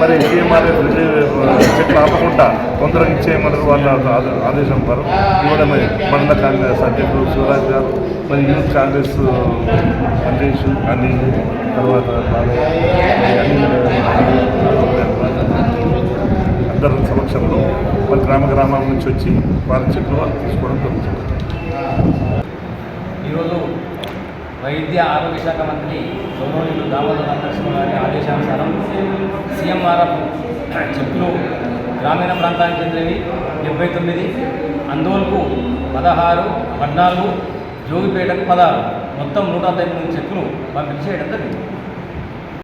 మరి సీఎంఆర్ చెట్లు ఆపకుండా తొందరగా ఇచ్చేయమన్నారు వాళ్ళ ఆద- ఆదేశం వారు. ఇవ్వడం మండల కాంగ్రెస్ అధ్యక్షుడు శివరాజ్ గారు మరి యూత్ కాంగ్రెస్ అధ్యక్షుడు అనిల్ తర్వాత అందరి సమక్షంలో మరి గ్రామ గ్రామాల నుంచి వచ్చి వారి చెట్లు వాళ్ళు తీసుకోవడం జరుగుతుంది. ఈరోజు వైద్య ఆరోగ్య శాఖ మంత్రి గౌరవనీయులు దామోదర్ రామకృష్ణ గారి ఆదేశానుసారం సీఎంఆర్ఎఫ్ చెప్పులు గ్రామీణ ప్రాంతానికి చెందినవి డెబ్బై తొమ్మిది అందోల్కు పదహారు పద్నాలుగు జోగిపేటకు పదహారు. మొత్తం నూట తొమ్మిది చెక్కులు పంపిణీ చేయడం జరిగింది.